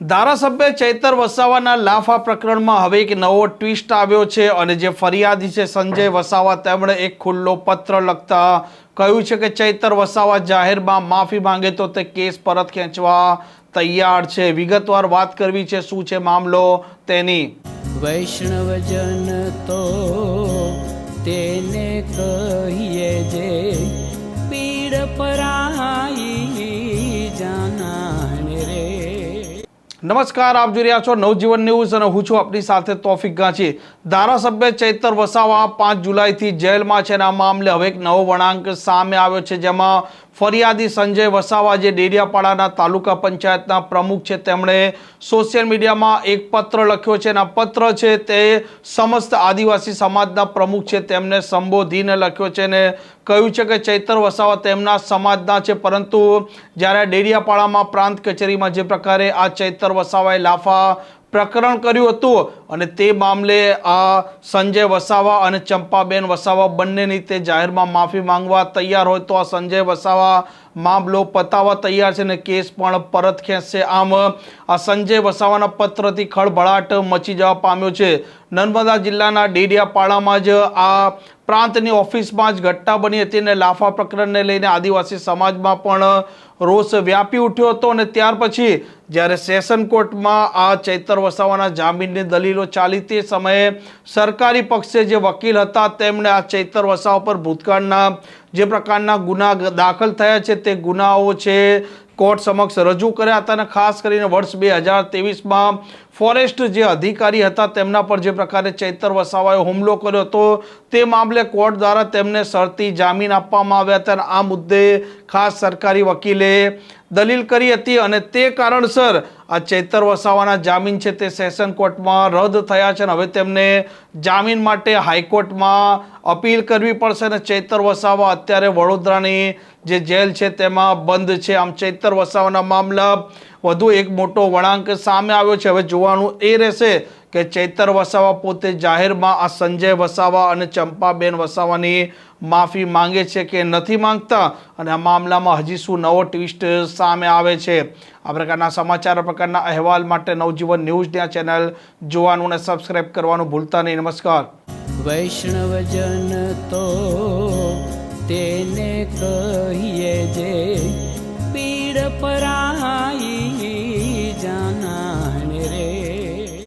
ધારાસભ્ય ચૈતર વસાવાના લાફા પ્રકરણમાં હવે એક નવો ટ્વિસ્ટ આવ્યો છે અને જે ફરિયાદી છે સંજય વસાવા, તેમણે એક ખુલ્લો પત્ર લખતા કહ્યું છે કે ચૈતર વસાવા જાહેરમાં માફી માંગે તો તે કેસ પરત ખેંચવા તૈયાર છે. વિગતવાર વાત કરવી છે, શું છે મામલો તેની? વૈષ્ણવજન તો તેને કહીએ નમસ્કાર, આપ જોઈ રહ્યા છો નવજીવન ન્યૂઝ અને હું છું આપની સાથે તોફિક ગાંચી. ધારાસભ્ય ચૈતર વસાવા પાંચ જુલાઈથી જેલમાં છે અને આ મામલે હવે એક નવો વળાંક સામે આવ્યો છે, જેમાં ફરિયાદી સંજય વસાવા, જે ડેડિયાપાડાના તાલુકા પંચાયતના પ્રમુખ છે, તેમણે સોશિયલ મીડિયામાં એક પત્ર લખ્યો છે અને પત્ર છે તે સમસ્ત આદિવાસી સમાજના પ્રમુખ છે, તેમને સંબોધીને લખ્યો છે અને કહ્યું છે કે ચૈતર વસાવા તેમના સમાજના છે, પરંતુ જ્યારે ડેડિયાપાડામાં પ્રાંત કચેરીમાં જે પ્રકારે આ ચૈતર વસાવાએ લાફા પ્રકરણ કર્યું હતું અને તે મામલે આ સંજય વસાવા અને ચંપાબેન વસાવા બંનેની તે જાહેરમાં માફી માંગવા તૈયાર હોય તો આ સંજય વસાવા મામલો પતાવવા તૈયાર છે અને કેસ પણ પરત ખેંચશે. આમ, આ સંજય વસાવાના પત્રથી ખળભળાટ મચી જવા પામ્યો છે. નર્મદા જિલ્લાના ડેડિયાપાડામાં જ આ પ્રાંતની ઓફિસમાં જ ઘટના બની હતી અને લાફા પ્રકરણને લઈને આદિવાસી સમાજમાં પણ રોષ વ્યાપી ઉઠ્યો હતો અને ત્યાર પછી જ્યારે સેશન કોર્ટમાં આ ચૈતર વસાવાના જામીનની દલીલો ચાલી તે સમયે સરકારી પક્ષે જે વકીલ હતા તેમણે આ ચૈતર વસાવા પર ભૂતકાળના જે પ્રકારના ગુના દાખલ થયા છે તે ગુનાઓ છે કોર્ટ સમક્ષ રજૂ કર્યા હતા અને ખાસ કરીને વર્ષ બે હજાર તેવીસમાં ફોરેસ્ટ જે અધિકારી હતા તેમના પર જે પ્રકારે ચૈતર વસાવાએ હુમલો કર્યો હતો, તે મામલે કોર્ટ દ્વારા તેમને શરતી જામીન આપવામાં આવ્યા હતા અને આ મુદ્દે ખાસ સરકારી વકીલે દલીલ કરી હતી અને તે કારણસર આ ચૈતર વસાવાના જામીન છે તે સેશન કોર્ટમાં રદ થયા છે અને હવે તેમને જામીન માટે હાઈકોર્ટમાં અપીલ કરવી પડશે અને ચૈતર વસાવા અત્યારે વડોદરાની જે જેલ છે તેમાં બંધ છે. આમ ચૈતર વસાવાના મામલા વધુ એક મોટો વળાંક સામે આવ્યો છે. હવે જોવાનું એ રહેશે કે ચૈતર વસાવા પોતે જાહેરમાં આ સંજય વસાવા અને ચંપાબેન વસાવાની માફી માંગે છે કે નથી માંગતા? અને આ મામલામાં હજી શું નવો ટ્વિસ્ટ સામે આવે છે? આ પ્રકારના સમાચાર પ્રકારના અહેવાલ માટે નવજીવન ન્યૂઝની આ ચેનલ જોવાનું અને સબસ્ક્રાઈબ કરવાનું ભૂલતા નહીં. નમસ્કાર. વૈષ્ણવજન તો તેને જે